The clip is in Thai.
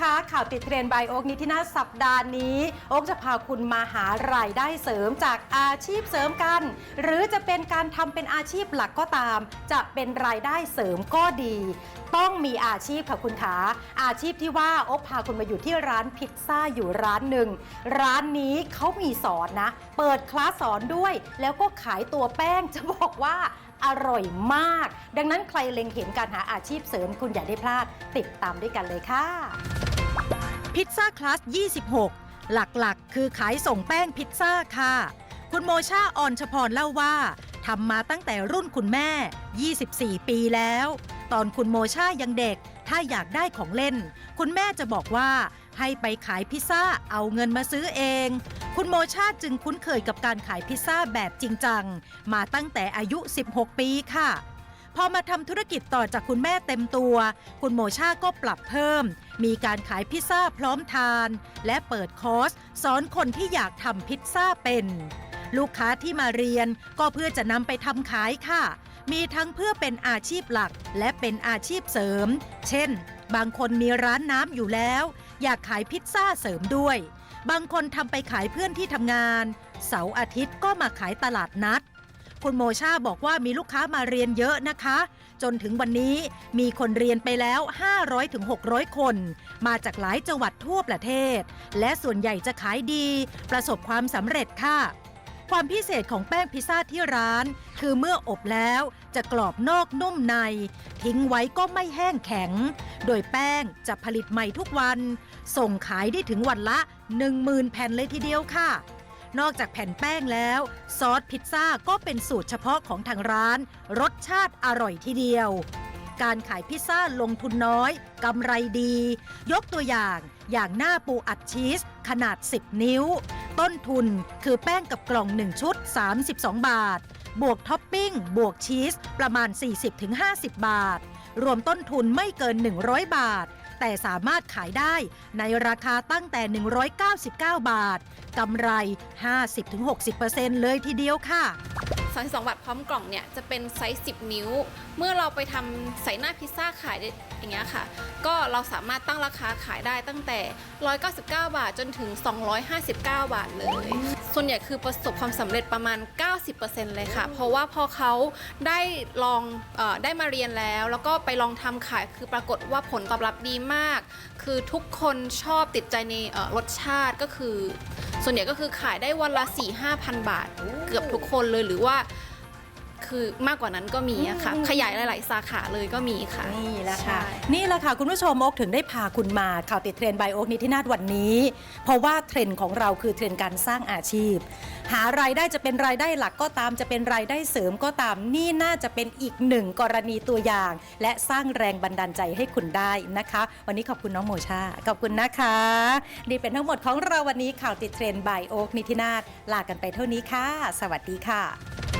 คะข่าวติดเทรนด์บายโอ๊กนิตินาสัปดาห์นี้ โอ๊กจะพาคุณมาหารายได้เสริมจากอาชีพเสริมกัน หรือจะเป็นการทำเป็นอาชีพหลักก็ตาม จะเป็นรายได้เสริมก็ดี ต้องมีอาชีพค่ะคุณขาอาชีพที่ว่าโอ๊กพาคุณมาอยู่ที่ร้านพิซซ่าอยู่ร้านหนึ่งร้านนี้เขามีสอนนะ เปิดคลาสสอนด้วย แล้วก็ขายตัวแป้งจะบอกว่า อร่อยมาก ดังนั้นใครเล็งเห็นการหาอาชีพเสริมคุณอย่าได้พลาด ติดตามด้วยกันเลยค่ะ พิซซ่าคลาส 26 หลักๆ คือขายส่งแป้งพิซซ่าค่ะ คุณโมชาออนชพรเล่าว่าทำมาตั้งแต่รุ่นคุณแม่ 24 ปีแล้ว ตอนคุณโมชายังเด็ก ถ้าอยากได้ของเล่น คุณแม่จะบอกว่าให้ไปขายพิซซ่าเอาเงินมาซื้อเอง คุณโมชาจึงคุ้นเคยกับการขายพิซซ่าแบบจริงจัง มาตั้งแต่อายุ 16 ปีค่ะ พอมาทำธุรกิจต่อจากคุณแม่เต็มตัว คุณโมชาก็ปรับเพิ่ม มีการขายพิซซ่าพร้อมทาน และเปิดคอร์ส สอนคนที่อยากทำพิซซ่าเป็น ลูกค้าที่มาเรียนก็เพื่อจะนำไปทำขายค่ะ มีทั้งเพื่อเป็นอาชีพหลักและเป็นอาชีพเสริม เช่น บางคนมีร้านน้ำอยู่แล้ว อยากขายพิซซ่าเสริมด้วย บางคนทำไปขายเพื่อนที่ทำงาน เสาร์อาทิตย์ก็มาขายตลาดนัด คุณโมชาบอกว่ามีลูกค้ามาเรียนเยอะนะคะ จนถึงวันนี้มีคนเรียนไปแล้ว 500-600 คน มาจากหลายจังหวัดทั่วประเทศ และส่วนใหญ่จะขายดี ประสบความสำเร็จค่ะ ความพิเศษของแป้งพิซซ่าที่ร้าน คือเมื่ออบแล้วจะกรอบนอกนุ่มใน ทิ้งไว้ก็ไม่แห้งแข็ง โดยแป้งจะผลิตใหม่ทุกวัน ส่งขายได้ถึงวันละ 10,000 แผ่นเลยทีเดียวค่ะ นอกจากแผ่นแป้งแล้ว ซอสพิซซ่าก็เป็นสูตรเฉพาะของทางร้าน รสชาติอร่อยทีเดียว การขายพิซซ่าลงทุนน้อยกำไรดี ยกตัวอย่างอย่างหน้าปูอัดชีสขนาด 10 นิ้ว ต้นทุน คือแป้งกับกล่อง 1 ชุด 32 บาท บวกท็อปปิ้ง บวกชีส ประมาณ 40-50 บาท รวมต้นทุนไม่เกิน 100 บาท แต่สามารถขายได้ในราคาตั้งแต่ 199 บาท กำไร 50-60%เลยทีเดียวค่ะ 32 บาทพร้อมกล่องเนี่ยจะเป็นไซส์ 10 นิ้ว เมื่อเราไปทำใส่หน้าพิซซ่าขายได้อย่างเงี้ยค่ะ ก็เราสามารถตั้งราคาขายได้ตั้งแต่ 199 บาทจนถึง 259 บาทเลย ส่วนใหญ่คือประสบความสำเร็จประมาณ 90%เลยค่ะ เพราะว่าพอเขาได้ลองออได้มาเรียนแล้ว แล้วก็ไปลองทำขายคือปรากฏว่าผลตอบรับดีมาก คือทุกคนชอบติดใจในรสชาติก็คือส่วนใหญ่ก็คือขายได้วันละ4 5พันบาท เกือบทุกคนเลยหรือว่า คือมากกว่านั้นก็มีอะค่ะอืมขยายหลาย ๆ สาขาเลยก็มีค่ะ นี่แหละค่ะ ใช่ นี่แหละค่ะ คุณผู้ชมโอ๊กถึงได้พาคุณมาข่าวติดเทรนด์บายโอ๊กนิตินาถวันนี้ เพราะว่าเทรนด์ของเราคือเทรนด์การสร้างอาชีพ หารายได้จะเป็นรายได้หลักก็ตามจะเป็นรายได้เสริมก็ตามนี่น่าจะเป็นอีกหนึ่งกรณีตัวอย่าง และสร้างแรงบันดาลใจให้คุณได้นะคะ วันนี้ขอบคุณน้องโมชาขอบคุณนะคะนี่เป็นทั้งหมดของเราวันนี้ข่าวติดเทรนด์บายโอ๊กนิตินาถลากันไปเท่านี้ค่ะ สวัสดีค่ะ